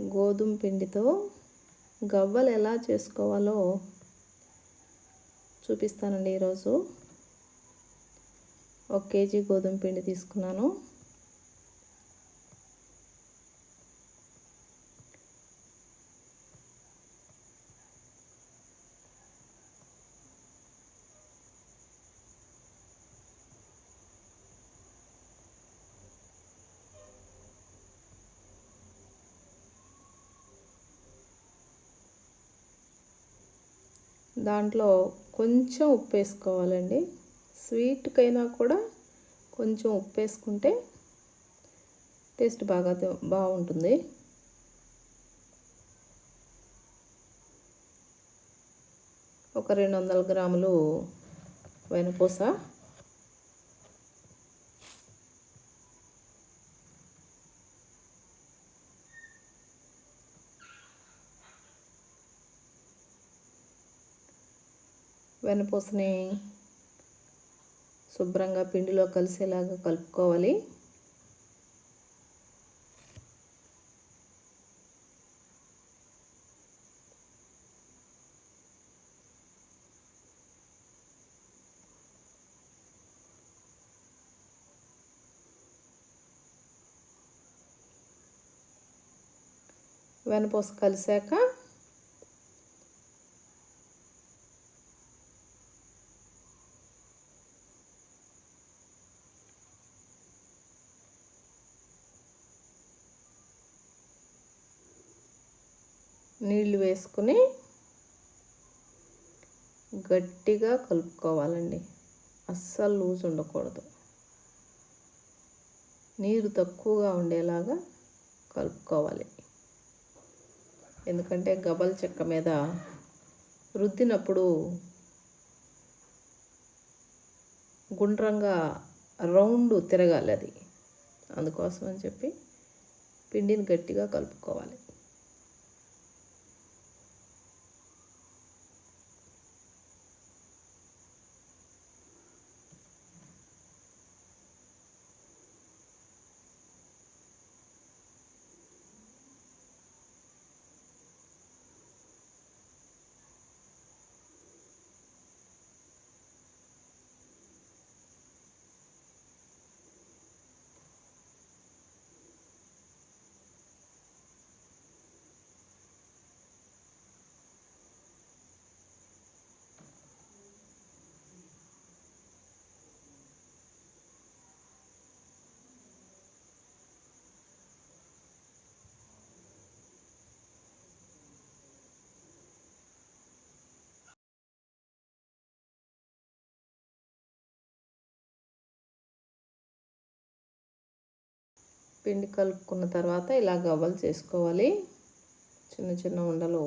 గోధుమ పిండితో గవ్వలు ఎలా చేసుకోవాలో చూపిస్తానండి ఈరోజు. ఒక కేజీ గోధుమ పిండి తీసుకున్నాను. దాంట్లో కొంచెం ఉప్పు వేసుకోవాలండి స్వీట్కైనా కూడా కొంచెం ఉప్పు వేసుకుంటే టేస్ట్ బాగా బాగుంటుంది. ఒక రెండు వందల గ్రాములు వెనపూస. వెనపూసని శుభ్రంగా పిండిలో కలిసేలాగా కలుపుకోవాలి. వెనపూస కలిసాక నీళ్ళు వేసుకుని గట్టిగా కలుపుకోవాలండి. అస్సలు లూజ్ ఉండకూడదు. నీరు తక్కువగా ఉండేలాగా కలుపుకోవాలి. ఎందుకంటే గబల్ చెక్క మీద రుద్దినప్పుడు గుండ్రంగా రౌండ్ తిరగాలి అది. అందుకోసం అని చెప్పి పిండిని గట్టిగా కలుపుకోవాలి. పిండి కలుపుకున్న తర్వాత ఇలా గవ్వలు చేసుకోవాలి. చిన్న చిన్న ఉండలు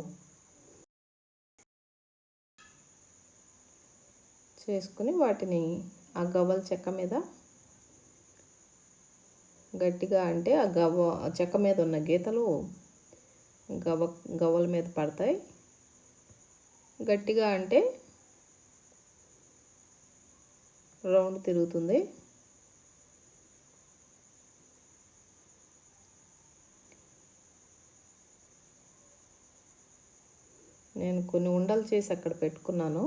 చేసుకుని వాటిని ఆ గవ్వల చెక్క మీద గట్టిగా అంటే ఆ గవ్వ చెక్క మీద ఉన్న గీతలు గవ్వ గవ్వల మీద పడతాయి. గట్టిగా అంటే రౌండ్ తిరుగుతుంది. నేను కొన్ని ఉండలు చేసి అక్కడ పెట్టుకున్నాను.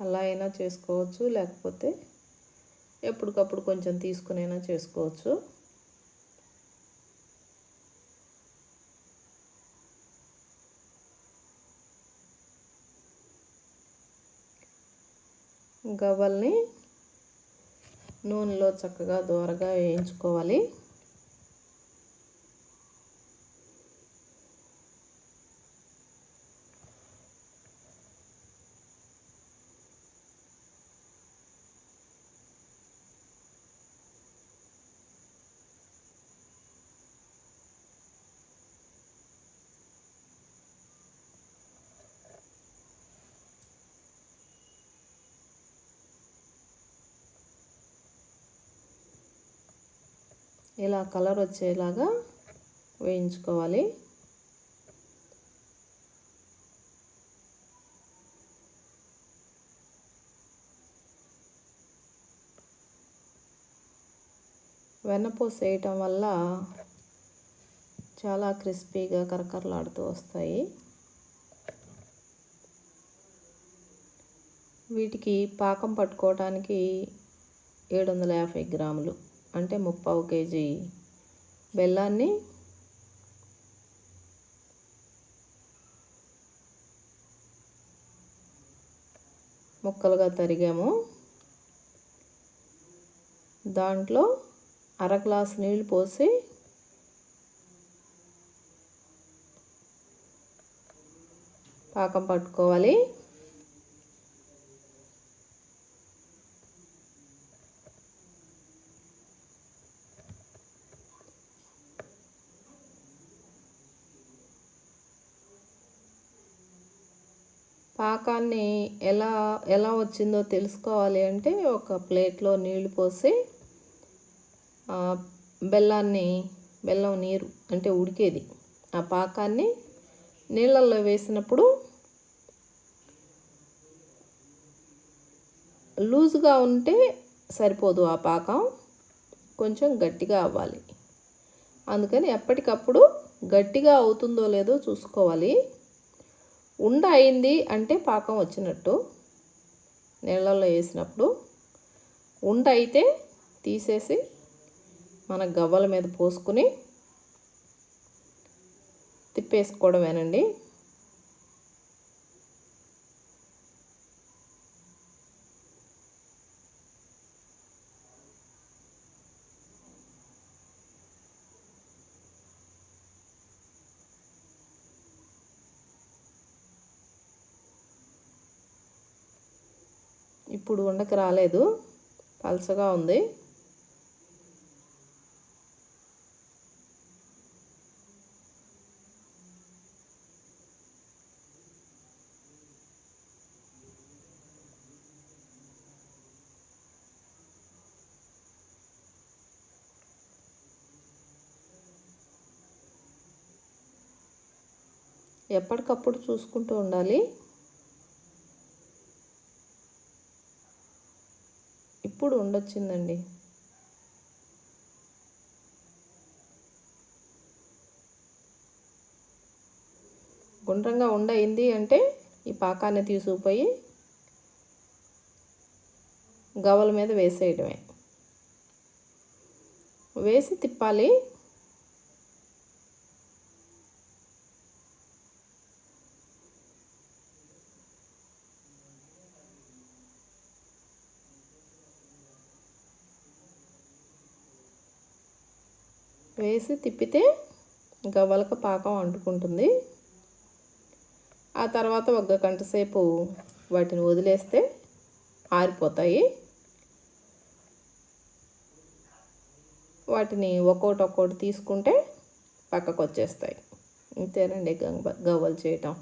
అలా అయినా చేసుకోవచ్చు లేకపోతే ఎప్పటికప్పుడు కొంచెం తీసుకునైనా చేసుకోవచ్చు. గవ్వల్ని నూనెలో చక్కగా దూరగా వేయించుకోవాలి. ఇలా కలర్ వచ్చేలాగా వేయించుకోవాలి. వెన్నపూస వేయటం వల్ల చాలా క్రిస్పీగా కరకరలాడుతూ వస్తాయి. వీటికి పాకం పట్టుకోవడానికి ఏడు వందల యాభై గ్రాములు. అంటే ముప్పావు కేజీ బెల్లాన్ని ముక్కలుగా తరిగాము. దాంట్లో అర గ్లాస్ నీళ్ళు పోసి పాకం పట్టుకోవాలి. పాకాన్ని ఎలా ఎలా వచ్చిందో తెలుసుకోవాలి అంటే ఒక ప్లేట్లో నీళ్ళు పోసి బెల్లాన్ని బెల్లం నీరు అంటే ఉడికేది. ఆ పాకాన్ని నీళ్ళల్లో వేసినప్పుడు లూజ్గా ఉంటే సరిపోదు ఆ పాకం. కొంచెం గట్టిగా అవ్వాలి. అందుకని ఎప్పటికప్పుడు గట్టిగా అవుతుందో లేదో చూసుకోవాలి. ఉండ అయింది అంటే పాకం వచ్చినట్టు నీళ్ళల్లో వేసినప్పుడు ఉండ అయితే తీసేసి మన గవ్వల మీద పోసుకుని తిప్పేసుకోవడమేనండి. ఇప్పుడు ఉండకు రాలేదు. పలసగా ఉంది. ఎప్పటికప్పుడు చూసుకుంటూ ఉండాలి. ఇప్పుడు ఉండొచ్చిందండి. గుండ్రంగా ఉండయింది అంటే ఈ పాకాన్ని తీసుకుపోయి గవల మీద వేసేయడమే. వేసి తిప్పాలి. వేసి తిప్పితే గవ్వలక పాకం అంటుకుంటుంది. ఆ తర్వాత ఒక గంట సేపు వాటిని వదిలేస్తే ఆరిపోతాయి. వాటిని ఒక్కోటి ఒక్కోటి తీసుకుంటే పక్కకు వచ్చేస్తాయి ఇంతేనండి గవ్వలు చేయటం.